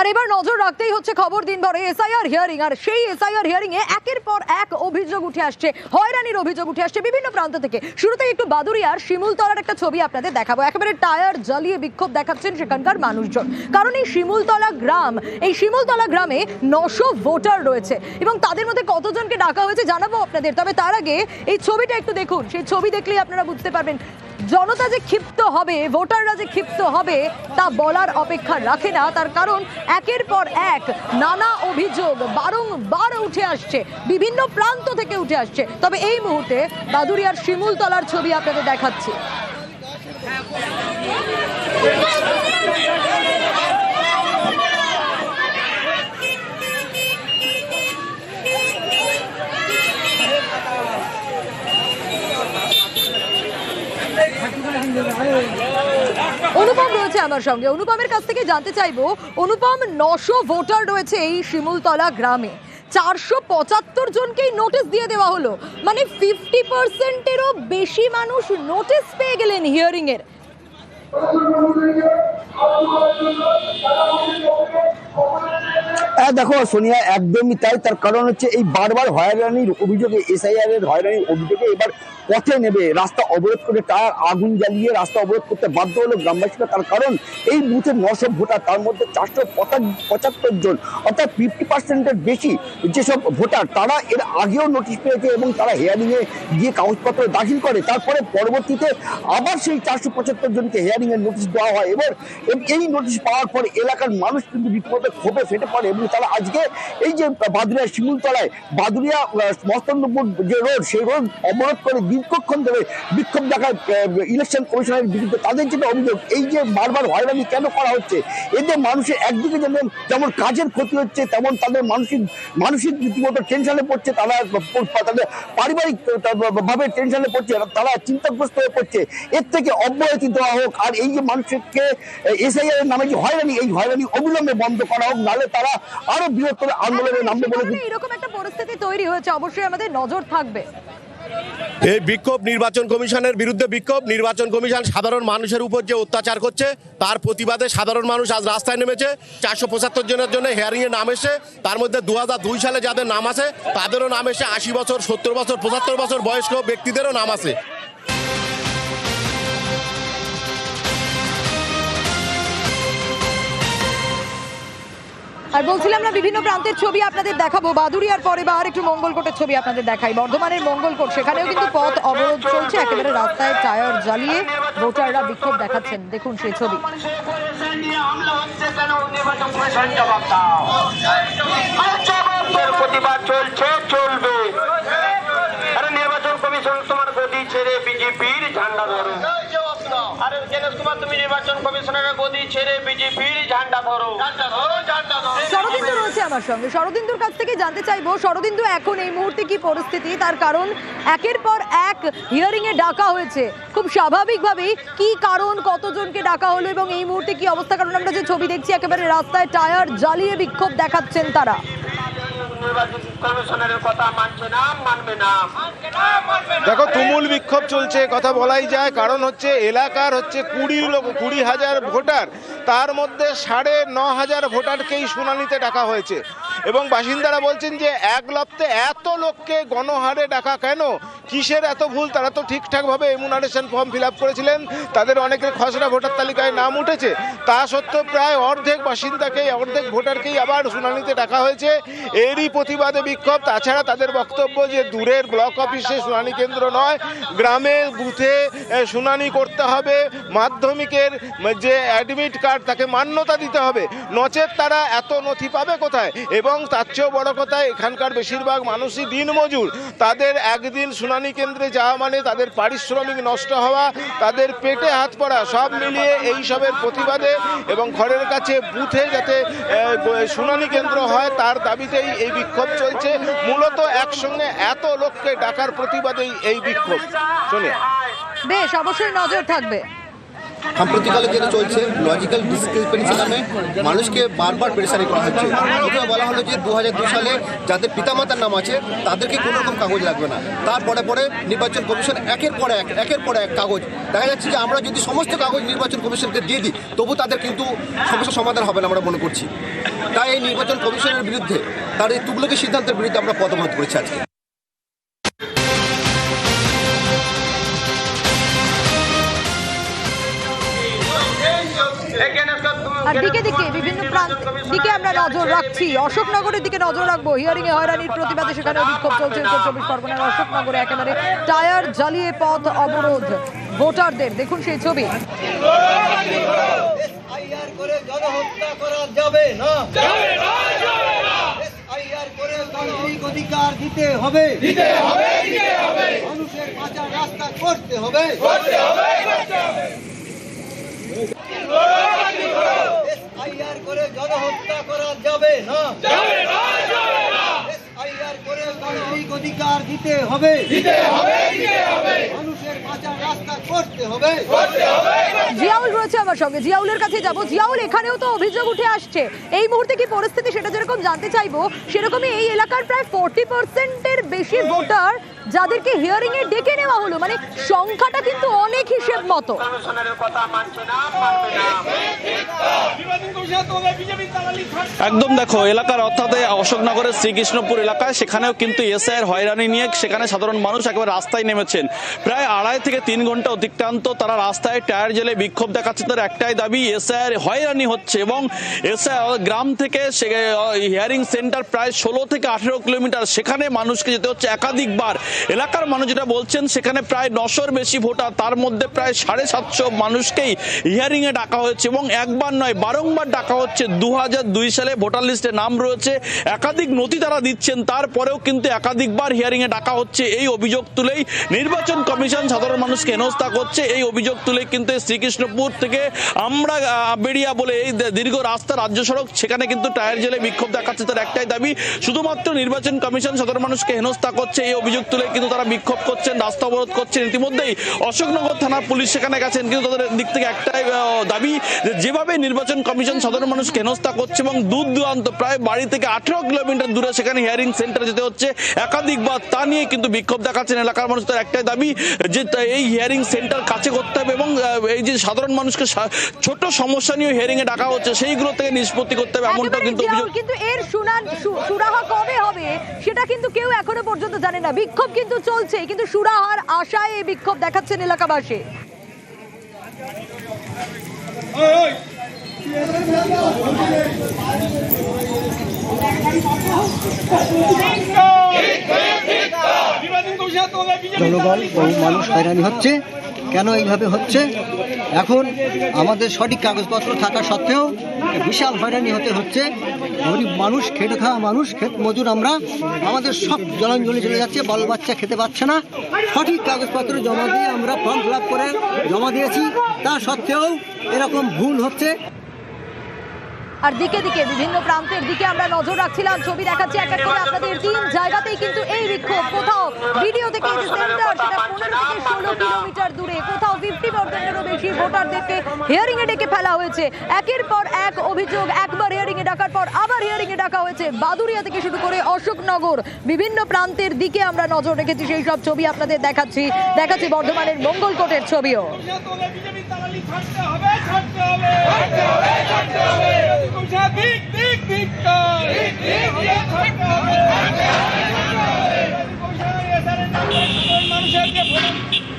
আর এবার নজর রাখতেই হচ্ছে খবর দিন ভরে এসআইআর হিয়ারিং আর সেই এসআইআর হিয়ারিং এ একের পর এক অভিযোগ উঠে আসছে, হয়রানির অভিযোগ উঠে আসছে বিভিন্ন প্রান্ত থেকে। শুরুতে একটু বাদুরিয়ার শিমুলতলার একটা ছবি আপনাদের দেখাবো। একেবারে টায়ার জ্বালিয়ে বিক্ষোভ দেখাচ্ছেন সেখানকার মানুষজন। কারণ এই শিমুলতলা গ্রাম, এই শিমুলতলা গ্রামে নশো ভোটার রয়েছে এবং তাদের মধ্যে কতজনকে ডাকা হয়েছে জানাব আপনাদের। তবে তার আগে এই ছবিটা একটু দেখুন। সেই ছবি দেখলেই আপনারা বুঝতে পারবেন জনতা যে ক্ষিপ্ত হবে, ভোটাররা যে ক্ষিপ্ত হবে, তা বলার অপেক্ষা রাখে না। তার কারণ একের পর এক নানা অভিযোগ বারংবার উঠে আসছে, বিভিন্ন প্রান্ত থেকে উঠে আসছে। তবে এই মুহূর্তে বাদুরিয়ার শিমুলতলার ছবি আপনাদের দেখাচ্ছি। অনুপম রয়েছে আমার সঙ্গে। অনুপমের কাছ থেকে জানতে চাইব, অনুপম নশো ভোটার রয়েছে এই শিমুলতলা গ্রামে। চারশো পঁচাত্তর জনকেই নোটিশ দিয়ে দেওয়া হলো। মানে ফিফটি পার্সেন্টেরও বেশি মানুষ নোটিশ পেয়ে গেলেন হিয়ারিং এর। হ্যাঁ দেখো, সোনিয়া, একদমই তাই। তার কারণ হচ্ছে এই বারবার হয়রানির অভিযোগে এসআইআর এর হয়রানির অভিযোগে এবার পথে নেবে, রাস্তা অবরোধ করে টায়ার আগুন জ্বালিয়ে রাস্তা অবরোধ করতে বাধ্য হলো গ্রামবাসীরা। তার কারণ, এই বুথের নশো ভোটার, তার মধ্যে চারশো পঁচাত্তর জন, অর্থাৎ ফিফটি পার্সেন্টের বেশি যেসব ভোটার, তারা এর আগেও নোটিশ পেয়েছে এবং তারা হেয়ারিং এ গিয়ে কাগজপত্র দাখিল করে। তারপরে পরবর্তীতে আবার সেই চারশো পঁচাত্তর জনকে হেয়ারিং এর নোটিশ দেওয়া হয়। এবার এই নোটিশ পাওয়ার পর এলাকার মানুষ কিন্তু রীতিমতো ক্ষোভে ফেটে পড়ে এবং তারা আজকে এই যে বাদুরিয়া শিমুলতলায় বাদুরিয়া মস্তন্দপুর যে রোড, সেই রোড অবরোধ করে দীর্ঘক্ষণ ধরে বিক্ষোভ দেখায় ইলেকশন কমিশনের বিরুদ্ধে তাদের যেটা অভিযোগ, এই যে বারবার হয়রানি কেন করা হচ্ছে? এতে মানুষের একদিকে যেমন যেমন কাজের ক্ষতি হচ্ছে, তেমন তাদের মানসিক মানসিক রীতিমতো টেনশনে পড়ছে, তারা তাদের পারিবারিক ভাবে টেনশনে পড়ছে, তারা চিন্তাগ্রস্ত হয়ে পড়ছে। এর থেকে অব্যাহতি দেওয়া হোক, আর এই যে মানুষকে এসআইআর নামে যে হয়রানি, এই হয়রানি অবিলম্বে বন্ধ করা হোক নাহলে তারা আরও বৃহত্তর আন্দোলনে নামবে বলে এরকম একটা পরিস্থিতি তৈরি হয়েছে অবশ্যই আমাদের নজর থাকবে। এই বিক্ষোভ নির্বাচন কমিশনের বিরুদ্ধে বিক্ষোভ। নির্বাচন কমিশন সাধারণ মানুষের উপর যে অত্যাচার করছে তার প্রতিবাদে সাধারণ মানুষ আজ রাস্তায় নেমেছে। চারশো পঁচাত্তর জনের জন্য হেয়ারিংয়ে নাম এসে তার মধ্যে দু দুই সালে যাদের নাম আছে তাদেরও নাম এসে আশি বছর সত্তর বছর পঁচাত্তর বছর বয়স্ক ব্যক্তিদেরও নাম আছে। আর বলছিলাম না, বিভিন্ন প্রান্তের ছবি আপনাদের দেখাবো। বাদুরিয়ার পরে বা আর একটু মঙ্গলকোটের ছবি আপনাদের দেখাই। বর্ধমানের মঙ্গলকোট, সেখানেও কিন্তু পথ অবরোধ চলছে। একেবারে রাস্তায় টায়ার জ্বালিয়ে ভোটাররা বিক্ষোভ দেখাচ্ছেন। দেখুন সেই ছবি জবাবের প্রতিবাদ চলছে চলবে আরে নির্বাচন কমিশন তোমার গদি ছেড়ে বিজেপির ঝান্ডা ধরো আরে কুমার তুমি নির্বাচন কমিশনের গদি ছেড়ে বিজেপির ঝান্ডা ধরো। ঝান্ডা ধরো ঝান্ডা ধরো। শরদিন্দু রয়েছে আমার সঙ্গে। শরদিন্দুর কাছ থেকে জানতে চাইব শরদিন্দু এখন এই মুহূর্তে কি পরিস্থিতি? তার কারণ একের পর এক হিয়ারিং এ ডাকা হয়েছে। খুব স্বাভাবিকভাবেই কি কারণ কতজনকে ডাকা হলো এবং এই মুহূর্তে কি অবস্থা? কারণ আমরা যে ছবি দেখছি একেবারে রাস্তায় টায়ার জ্বালিয়ে বিক্ষোভ দেখাচ্ছেন তারা। নির্বাচন কমিশনের কথা মানছে না মানবে না। দেখো, তুমুল বিক্ষোভ চলছে কথা বলাই যায়। কারণ হচ্ছে, এলাকার হচ্ছে কুড়ি লোক কুড়ি হাজার ভোটার, তার মধ্যে সাড়ে ন হাজার ভোটারকেই শুনানিতে ডাকা হয়েছে। এবং বাসিন্দারা বলছেন যে, এক লপ্তে এত লোককে গণহারে ডাকা কেন? কিসের এত ভুল? তারা তো ঠিকঠাকভাবে এমুনারেশন ফর্ম ফিল আপ করেছিলেন। তাদের অনেকের খসড়া ভোটার তালিকায় নাম উঠেছে। তা সত্ত্বেও প্রায় অর্ধেক বাসিন্দাকেই, অর্ধেক ভোটারকেই আবার শুনানিতে ডাকা হয়েছে। এরই প্রতিবাদে বিক্ষোভ। তাছাড়া তাদের বক্তব্য যে দূরের ব্লক অফিসে শুনানি কেন্দ্র নয়, গ্রামে বুথে শুনানি করতে হবে। মাধ্যমিকের যে অ্যাডমিট কার্ড তাকে মান্যতা দিতে হবে। নচেত তারা এত নথি পাবে কোথায়? এবং তার চেয়েও বড় কথা, এখানকার বেশিরভাগ মানুষই দিনমজুর। তাদের একদিন শুনানি কেন্দ্রে যাওয়া মানে তাদের পারিশ্রমিক নষ্ট হওয়া, তাদের পেটে হাত পড়া, সব মিলিয়ে এই সবের প্রতিবাদে এবং ঘরের কাছে বুথে যাতে শুনানি কেন্দ্র হয়, তার দাবিতেই এই বিক্ষোভ চলছে। মূলত একসঙ্গে এত লোককে ডাকার প্রতিবাদেই এই বিক্ষোভ। শুনে বেশ, অবশ্যই নজর থাকবে। সাম্প্রতিককালে যেটা চলছে লজিক্যাল ডিসক্রিপেন্সি নামে মানুষকে বারবার পেরেশানি করা হচ্ছে। প্রথমে বলা হলো যে দু হাজার সালে যাদের পিতামাতার নাম আছে, তাদেরকে কোনো রকম কাগজ লাগবে না। তারপরে পরে নির্বাচন কমিশন একের পর এক, একের পর এক কাগজ। দেখা যাচ্ছে যে আমরা যদি সমস্ত কাগজ নির্বাচন কমিশনকে দিয়ে দিই, তবু তাদের কিন্তু সমস্যার সমাধান হবে না আমরা মনে করছি। তাই এই নির্বাচন কমিশনের বিরুদ্ধে, তার এই তুগলকি সিদ্ধান্তের বিরুদ্ধে আমরা পদমত করেছি আজকে। দিকে দিকে বিভিন্ন প্রান্ত দিকে আমরা নজর রাখছি। অশোকনগরের দিকে নজর রাখব। হিয়ারিং এ হয়রানির প্রতিবাদে সেখানে বিক্ষোভ চলছে। উত্তর চব্বিশ পরগনার অশোকনগরে একেবারে টায়ার জ্বালিয়ে পথ অবরোধ ভোটারদের। দেখুন সেই ছবি। এসআইআর করে জনহত্যা করা যাবে না। এসআইআর অধিকার দিতে হবে। দিতে হবে দিতে হবে। মানুষের বাঁচার রাস্তা করতে হবে। করতে হবে। এসআইআর করে জনহত্যা করা যাবে না। এসআইআর করে গণতান্ত্রিক অধিকার দিতে হবে। দিতে হবে দিতে হবে। মানুষের বাঁচার রাস্তা করতে হবে। জিয়াউল রয়েছে আমার সঙ্গে। জিয়াউলের কাছে যাব। জিয়াউল এখানেও তো অভিযোগ উঠে আসছে। এই মুহূর্তে কি পরিস্থিতি সেটা যেরকম জানতে চাইব সেরকমই এই এলাকার প্রায় ফোরটি পার্সেন্টের বেশি ভোটার যাদেরকে হিয়ারিং এ ডেকে নেওয়া হলো মানে সংখ্যাটা কিন্তু অনেক হিসেব মতো। একদম দেখো, এলাকার অর্থাৎ অশোকনগরের শ্রীকৃষ্ণপুর এলাকায় সেখানেও কিন্তু এসআইয়ের হয়রানি নিয়ে সেখানে সাধারণ মানুষ একেবারে রাস্তায় নেমেছেন। প্রায় আড়াই থেকে তিন ঘণ্টা অতিক্রান্ত তারা রাস্তায় টায়ার জেলে বিক্ষোভ দেখাচ্ছে। তার একটাই দাবি, এসআইয়ের হয়রানি হচ্ছে এবং এসআই গ্রাম থেকে সে হিয়ারিং সেন্টার প্রায় ষোলো থেকে আঠেরো কিলোমিটার সেখানে মানুষকে যেতে হচ্ছে একাধিকবার। এলাকার মানুষ যেটা বলছেন, সেখানে প্রায় নশোর বেশি ভোটার, তার মধ্যে প্রায় সাড়ে সাতশো মানুষকেই হিয়ারিং এ ডাকা হয়েছে এবং একবার নয়, বারংবার ডাকা হচ্ছে। দু সালে ভোটার লিস্টে নাম রয়েছে, একাধিক নথি তারা দিচ্ছেন, তারপরেও কিন্তু একাধিকবার হিয়ারিং এ ডাকা হচ্ছে। এই অভিযোগ তুলেই নির্বাচন কমিশন সাধারণ মানুষকে হেনস্থা করছে। এই অভিযোগ তুলে কিন্তু শ্রীকৃষ্ণপুর থেকে আমরা বেরিয়া বলে এই দীর্ঘ রাস্তা রাজ্য সড়ক, সেখানে কিন্তু টায়ার জেলে বিক্ষোভ দেখাচ্ছে তার একটাই দাবি, শুধুমাত্র নির্বাচন কমিশন সাধারণ মানুষকে হেনস্থা করছে। এই অভিযোগ তুলে কিন্তু তারা বিক্ষোভ করছেন রাস্তা অবরোধ করছেন। ইতিমধ্যেই অশোকনগর থানার পুলিশ সেখানে গেছেন। কিন্তু তাদের দিক থেকে একটাই দাবি যে যেভাবে নির্বাচন কমিশন সাধারণ মানুষকে হেনস্থা করছে এবং দূর দূরান্ত প্রায় বাড়ি থেকে আঠেরো কিলোমিটার দূরে সেখানে হিয়ারিং সেন্টারে যেতে হচ্ছে একাধিকবার তা নিয়ে কিন্তু বিক্ষোভ দেখাচ্ছেন এলাকার মানুষ। তার একটাই দাবি যে এই হিয়ারিং সেন্টার কাছে করতে হবে এবং এই যে সাধারণ মানুষকে ছোট সমস্যা নিয়ে হিয়ারিং এ ডাকা হচ্ছে সেইগুলো থেকে নিষ্পত্তি করতে হবে এমনটা কিন্তু কিন্তু এর শুনান সুরাহা কবে হবে সেটা কিন্তু কেউ এখনও পর্যন্ত জানে না। বিক্ষোভ কিন্তু চলছে, কিন্তু সুরাহার আশায় এই বিক্ষোভ দেখাচ্ছেন এলাকাবাসী। জনগণ, বহু মানুষ হয়রানি হচ্ছে। কেন এইভাবে হচ্ছে? এখন আমাদের সঠিক কাগজপত্র থাকা সত্ত্বেও বিশাল হয়রানি হতে হচ্ছে। গরিব মানুষ, খেটে খাওয়া মানুষ ক্ষেত মজুর আমরা। আমাদের সব জলাঞ্জলি চলে যাচ্ছে, বাল বাচ্চা খেতে পাচ্ছে না। সঠিক কাগজপত্র জমা দিয়ে আমরা ফর্ম ফিল করে জমা দিয়েছি। তা সত্ত্বেও এরকম ভুল হচ্ছে। আর দিকে দিকে বিভিন্ন প্রান্তের দিকে আমরা নজর রাখছিলাম। ছবি দেখাচ্ছি এক এক করে আপনাদের তিন জায়গাতেই কিন্তু এই বিক্ষোভ। ভিডিও থেকে যে সেন্টার সেটা পনেরো থেকে ষোলো কিলোমিটার দূরে কোথাও ফিফটি পার্সেন্টেরও বেশি ভোটারদেরকে হিয়ারিং এ ডেকে ফেলা হয়েছে একের পর এক অভিযোগ একবার হিয়ারিং এ ডাকার পর আবার হিয়ারিং এ ডাকা হয়েছে বাদুরিয়া থেকে শুরু করে অশোকনগর বিভিন্ন প্রান্তের দিকে আমরা নজর রেখেছি সেই সব ছবি আপনাদের দেখাচ্ছি দেখাচ্ছি বর্ধমানের মঙ্গলকোটের ছবিও মানুষের